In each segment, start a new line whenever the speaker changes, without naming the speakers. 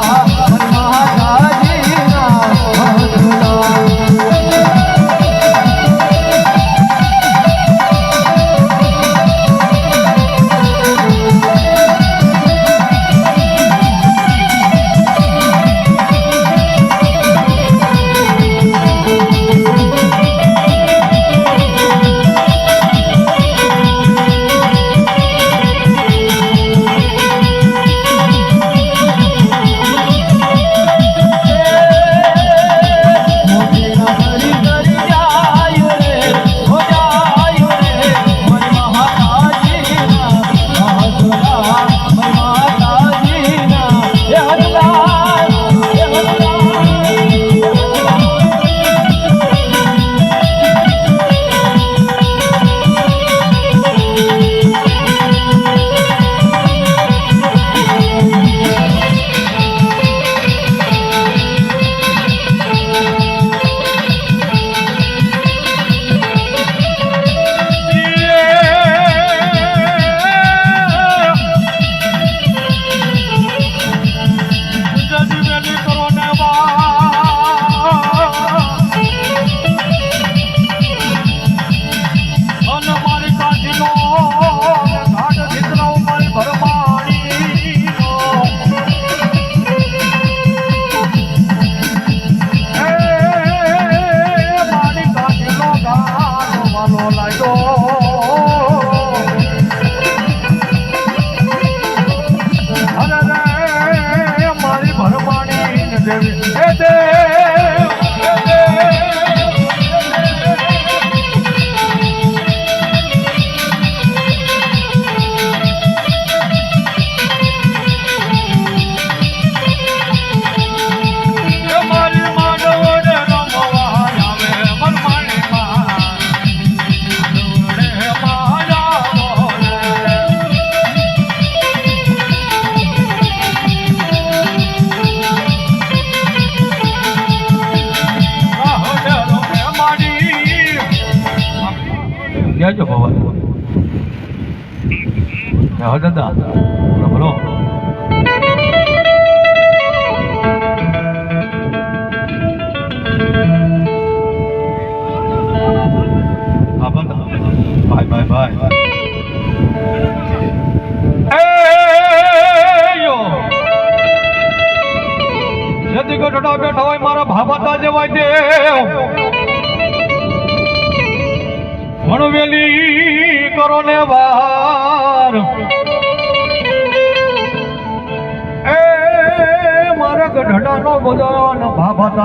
아, 아.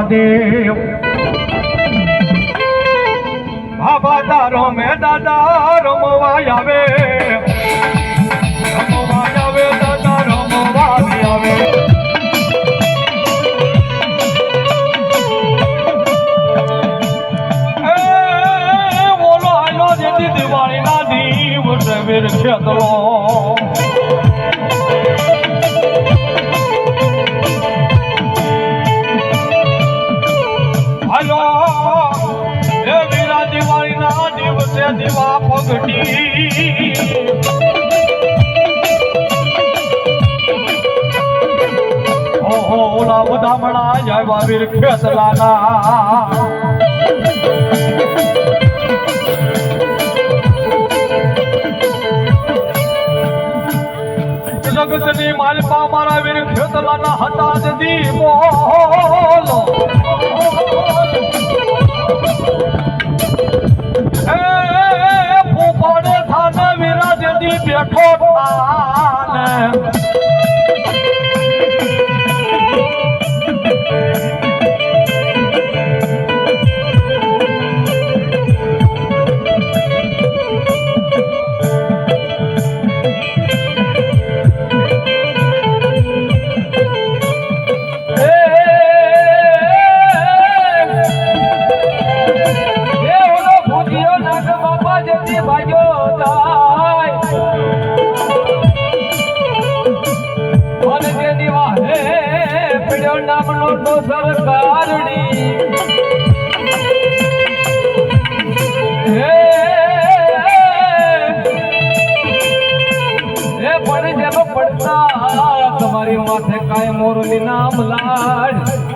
Deus. હતા જ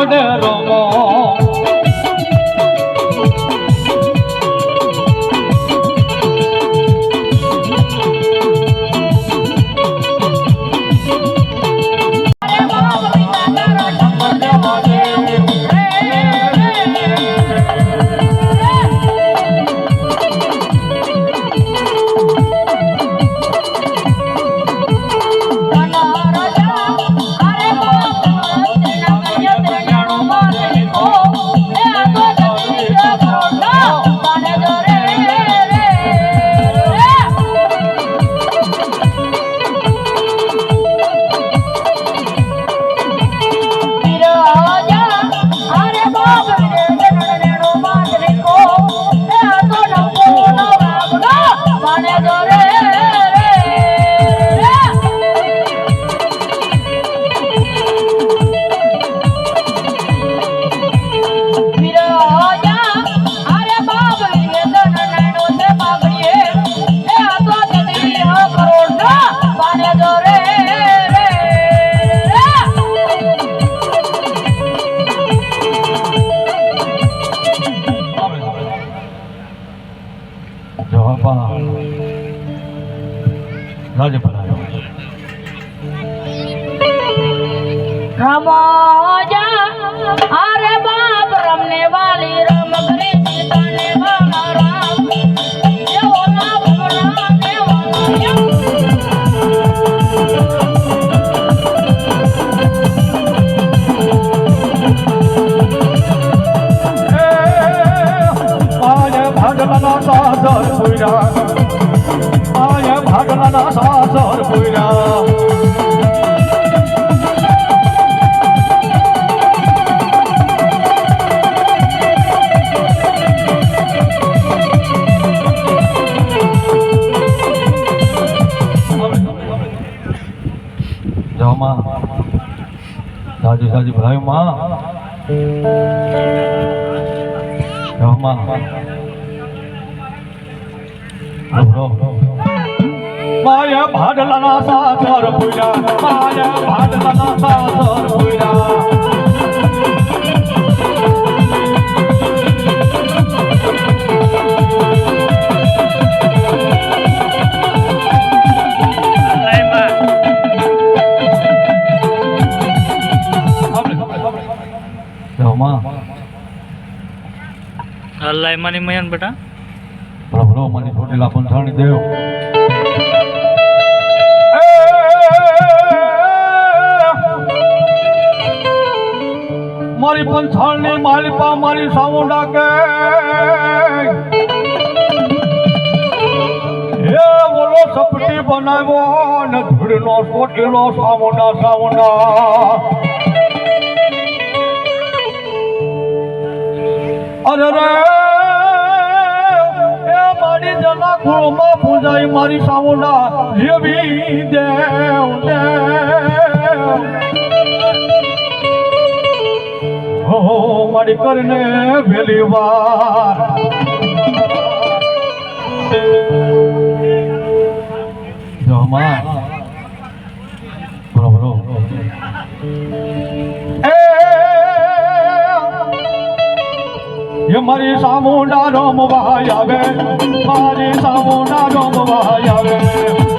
অডে রঙ ભગવાના સાધર પુરા
આય ભગવાના સાધર માં. સાજુ સાજુ ભાઈ માં. માયા ભાડલાના સાધર પૂજા માયા ભાડલાના સાધર પૂજા
અલ્લાહ માની મયન બેટા.
પ્રભુ મને ચોટીલા પંથાણી દેવ મારી પંથાણની માલિપા મારી સામુંડા કે હે બોલો સપટી બનાવ્યો ને ધૂળનો સોટેલો સામુંડા સામુંડા અરે રે કુળમાં પૂજાય મારી સામુંડા. જેવી દેવ દેવ હો મારી કરને વેલી વાર. જમા એ મારી સામુંડા રમવા આવે મારી સામુંડા રમવા આવે.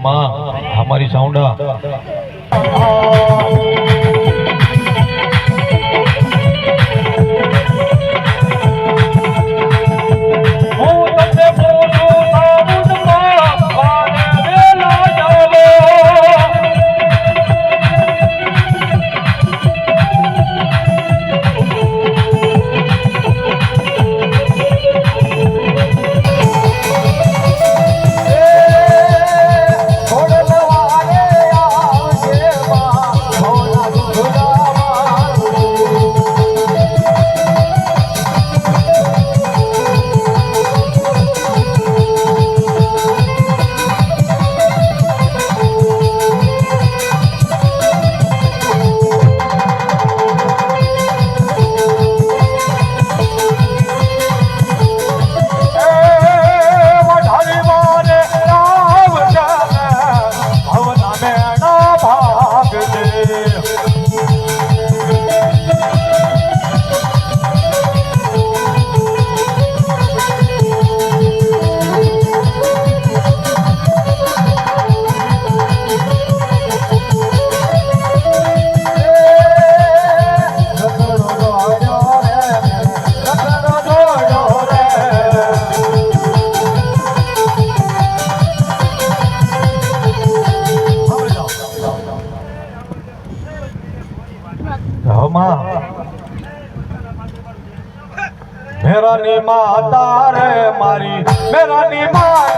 જહમાં હમારી સાઉન્ડા. માતા રે મારી મેરાની મા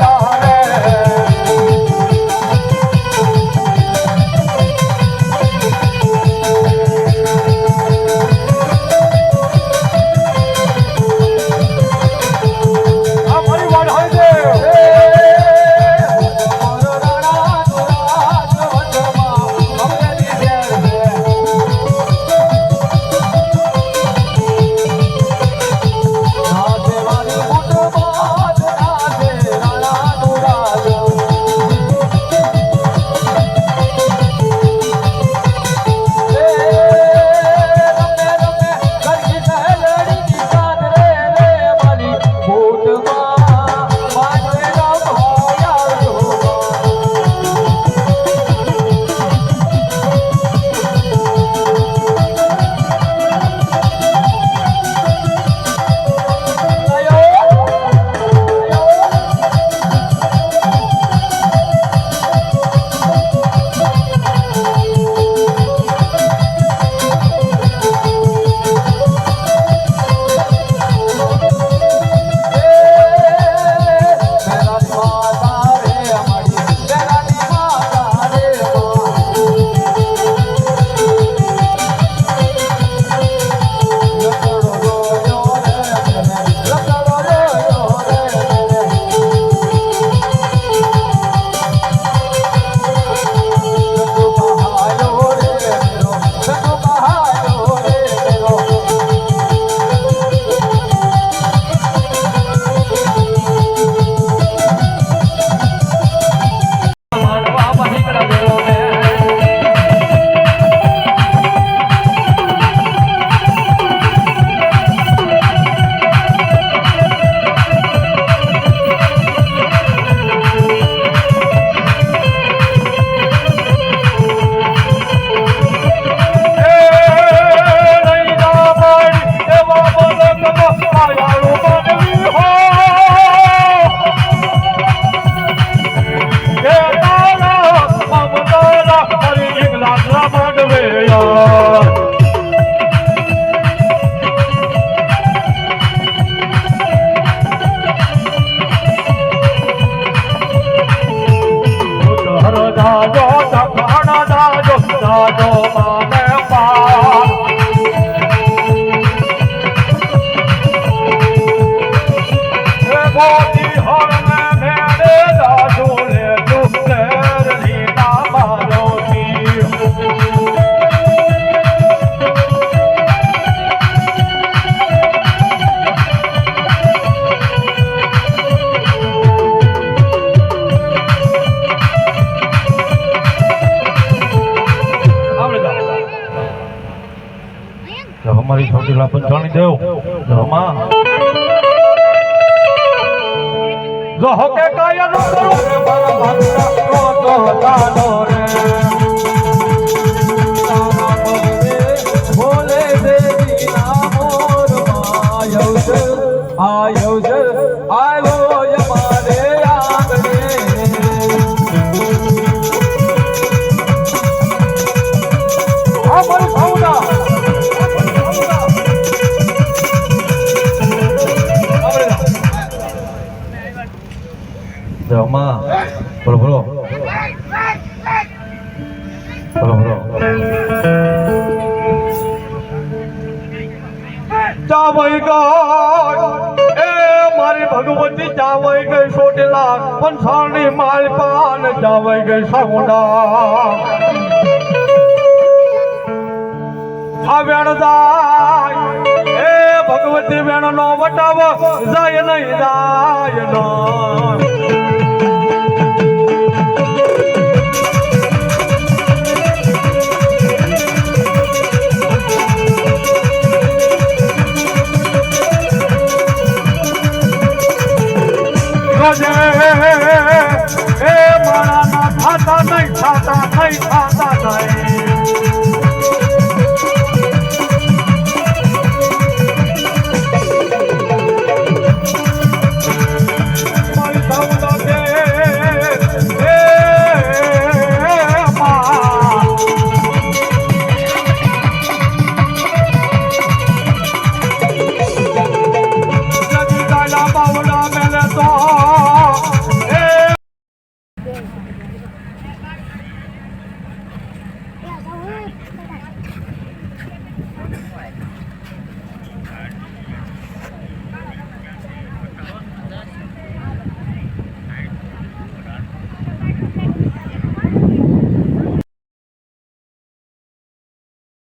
I know that I will. વઈ ગઈ સગુંડા આ વેણ જાય એ ભગવતી વેણ નો વટાવો જાય નહીં જાય નો মাথায় পাতা নয়।